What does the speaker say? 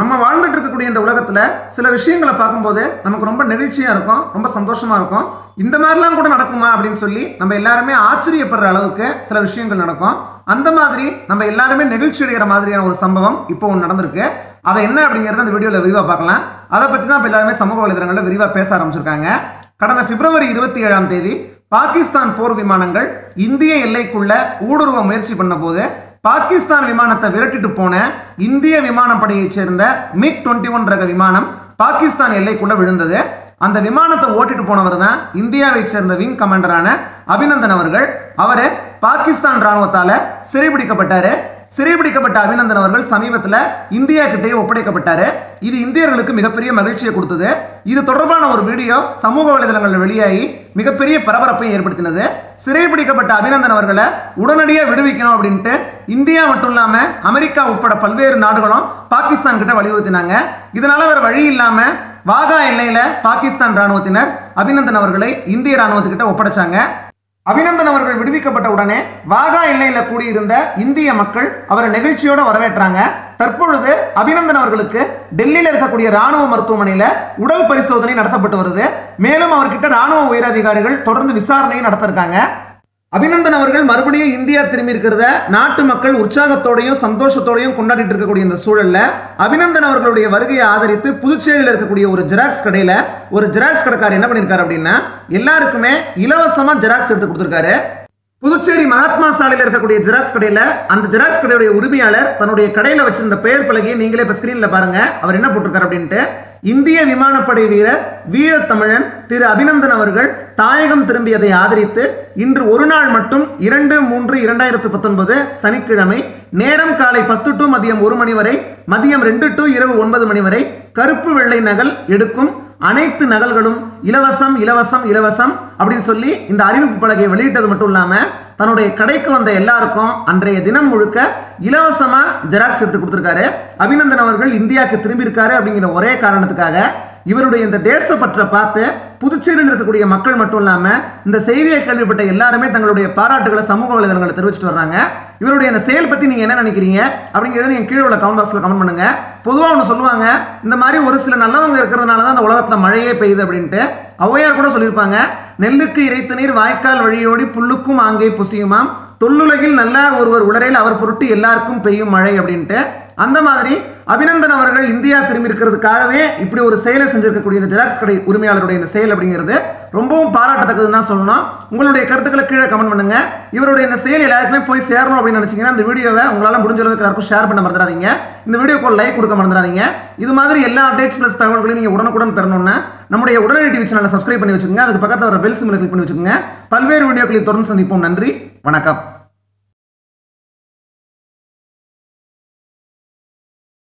நம்ம வாழ்ந்துட்டு இருக்கக்கூடிய இந்த உலகத்துல சில விஷயங்களை பார்க்கும்போது நமக்கு ரொம்ப நெகிழ்ச்சியா இருக்கும் ரொம்ப சந்தோஷமா இருக்கும். இந்த மாதிரிலாம் கூட நடக்குமா அப்படின்னு சொல்லி நம்ம எல்லாருமே ஆச்சரியப்படுற அளவுக்கு சில விஷயங்கள் நடக்கும். அந்த மாதிரி நம்ம எல்லாருமே நெகிழ்ச்சி அடைகிற மாதிரியான ஒரு சம்பவம் இப்போ ஒன்று நடந்திருக்கு. அதை என்ன அப்படிங்கிறத அந்த வீடியோவில் விரிவாக பார்க்கலாம். அதை பற்றி தான் இப்போ எல்லாருமே சமூக வலைதளங்களில் விரிவாக பேச ஆரம்பிச்சிருக்காங்க. கடந்த பிப்ரவரி இருபத்தி ஏழாம் தேதி பாகிஸ்தான் போர் விமானங்கள் இந்திய எல்லைக்குள்ள ஊடுருவ முயற்சி பண்ண போது பாகிஸ்தான் விமானத்தை விரட்டிட்டு போன இந்திய விமானப்படையைச் சேர்ந்த மிக் டுவெண்ட்டி ஒன் ரக விமானம் பாகிஸ்தான் எல்லைக்குள்ள விழுந்தது. அந்த விமானத்தை ஓட்டிட்டு போனவர் தான் இந்தியாவைச் சேர்ந்த விங் கமாண்டரான அபிநந்தன் அவர்கள். அவரு பாகிஸ்தான் ராணுவத்தால சிறைபிடிக்கப்பட்டாரு. சிறைபிடிக்கப்பட்ட அபிநந்தன் அவர்கள் சமீபத்தில் இந்தியா கிட்டேயே ஒப்படைக்கப்பட்டாரு. இது இந்தியர்களுக்கு மிகப்பெரிய மகிழ்ச்சியை கொடுத்தது. இது தொடர்பான ஒரு வீடியோ சமூக வலைதளங்களில் வெளியாகி மிகப்பெரிய பரபரப்பை ஏற்படுத்தினது. சிறைபிடிக்கப்பட்ட அபிநந்தன் அவர்களை உடனடியாக விடுவிக்கணும் அப்படின்ட்டு இந்தியா மட்டும் இல்லாமல் அமெரிக்கா உட்பட பல்வேறு நாடுகளும் பாகிஸ்தான் கிட்ட வலியுறுத்தினாங்க. இதனால வேற வழி இல்லாமல் வாகா எல்லையில் பாகிஸ்தான் ராணுவத்தினர் அபிநந்தன் அவர்களை இந்திய ராணுவத்துக்கிட்ட ஒப்படைச்சாங்க. அபிநந்தன் அவர்கள் விடுவிக்கப்பட்ட உடனே வாகா எல்லையில் கூடியிருந்த இந்திய மக்கள் அவரை நெகிழ்ச்சியோட வரவேற்றாங்க. தற்பொழுது அபிநந்தன் அவர்களுக்கு டெல்லியில் இருக்கக்கூடிய ராணுவ மருத்துவமனையில் உடல் பரிசோதனை நடத்தப்பட்டு வருது. மேலும் அவர்கிட்ட ராணுவ உயரதிகாரிகள் தொடர்ந்து விசாரணையும் நடத்திருக்காங்க. அபிநந்தன் அவர்கள் மறுபடியும் இந்தியா திரும்பி இருக்கிறத நாட்டு மக்கள் உற்சாகத்தோடையும் சந்தோஷத்தோடையும் கொண்டாடிட்டு இருக்கக்கூடிய இந்த சூழல்ல அபிநந்தன் அவர்களுடைய வருகையை ஆதரித்து புதுச்சேரியில் இருக்கக்கூடிய ஒரு ஜெராக்ஸ் கடையில ஒரு ஜெராக்ஸ் கடைக்காரர் என்ன பண்ணியிருக்காரு அப்படின்னா எல்லாருக்குமே இலவசமா ஜெராக்ஸ் எடுத்து கொடுத்துருக்காரு. புதுச்சேரி மகாத்மா சாலையில் இருக்கக்கூடிய ஜெராக்ஸ் கடையில அந்த ஜெராக்ஸ் கடையுடைய உரிமையாளர் தன்னுடைய கடையில வச்சிருந்த பெயர் பலகையை நீங்களே இப்ப ஸ்கிரீன்ல பாருங்க. அவர் என்ன போட்டிருக்காரு அப்படின்ட்டு இந்திய விமானப்படை வீரர் வீர தமிழன் திரு அபிநந்தன் அவர்கள் தாயகம் திரும்பியதை ஆதரித்து இன்று ஒரு நாள் மட்டும் இரண்டு மூன்று இரண்டாயிரத்து பத்தொன்பது சனிக்கிழமை நேரம் காலை பத்து டு மதியம் ஒரு மணி வரை மதியம் ரெண்டு டு இரவு ஒன்பது மணி வரை கருப்பு வெள்ளை நகல் எடுக்கும் அனைத்து நகல்களும் இலவசம் இலவசம் இலவசம் அப்படின்னு சொல்லி இந்த அறிவிப்பு பலகை வெளியிட்டது மட்டும் இல்லாமல் தன்னுடைய கடைக்கு வந்த எல்லாருக்கும் அன்றைய தினம் முழுக்க இலவசமாக ஜெராக்ஸ் எடுத்து கொடுத்துருக்காரு. அபிநந்தன் அவர்கள் இந்தியாவுக்கு திரும்பியிருக்காரு அப்படிங்கிற ஒரே காரணத்துக்காக இவருடைய இந்த தேசப்பற்றை பார்த்து புதுச்சேரியில் இருக்கக்கூடிய மக்கள் மட்டும் இல்லாமல் இந்த செய்தியை கேள்விப்பட்ட எல்லாருமே தங்களுடைய பாராட்டுகளை சமூக வலைதளங்களை தெரிவிச்சுட்டு வர்றாங்க. இவருடைய இந்த செயல் பற்றி நீங்கள் என்ன நினைக்கிறீங்க அப்படிங்கிறத நீங்கள் கீழே உள்ள கமெண்ட் பாக்ஸில் கமெண்ட் பண்ணுங்க. பொதுவாக ஒன்று சொல்லுவாங்க இந்த மாதிரி ஒரு சில நல்லவங்க இருக்கிறதுனால தான் அந்த உலகத்தில் மழையே பெய்யுது அப்படின்ட்டு. ஔவையார் கூட சொல்லியிருப்பாங்க நெல்லுக்கு இறைத்த நீர் வாய்க்கால் வழியோடி புல்லுக்கும் ஆங்கே புசியுமாம். தொல்லுலகில் நல்லார் ஒருவர் உளரையில் அவர் பொருட்டு எல்லாருக்கும் பெய்யும் மழை அப்படின்ட்டு அந்த மாதிரி அபிநந்தன் அவர்கள் இந்தியா திரும்பி இருக்கிறதுக்காகவே இப்படி ஒரு செயலை செஞ்சிருக்கக்கூடிய இந்த ஜெராக்ஸ் கடை உரிமையாளருடைய இந்த செயல் அப்படிங்கிறது ரொம்பவும் பாராட்டத்தக்கதுன்னு தான் சொல்லணும். உங்களுடைய கருத்துக்களை கீழே கமெண்ட் பண்ணுங்க. இவருடைய இந்த செயல் எல்லாருக்குமே போய் சேரணும் அப்படின்னு நினைச்சீங்கன்னா இந்த வீடியோவை உங்களால் முடிஞ்ச அளவுக்கு எல்லாருக்கும் ஷேர் பண்ண மறந்துடாதீங்க. இந்த வீடியோக்கு ஒரு லைக் கொடுக்க மறந்துடாதீங்க. இது மாதிரி எல்லா அப்டேட்ஸ் ப்ளஸ் தகவல்களையும் நீங்கள் உடனுக்குடன் பெறணும்னா நம்முடைய உடனடி டிவி சேனலை சப்ஸ்கிரைப் பண்ணி வச்சுக்கோங்க. அதுக்கு பக்கத்தில் வர பெல் சிம்மில் கிளிக் பண்ணி வச்சுக்கோங்க. பல்வேறு வீடியோக்களை தொடர்ந்து சந்திப்போம். நன்றி. வணக்கம்.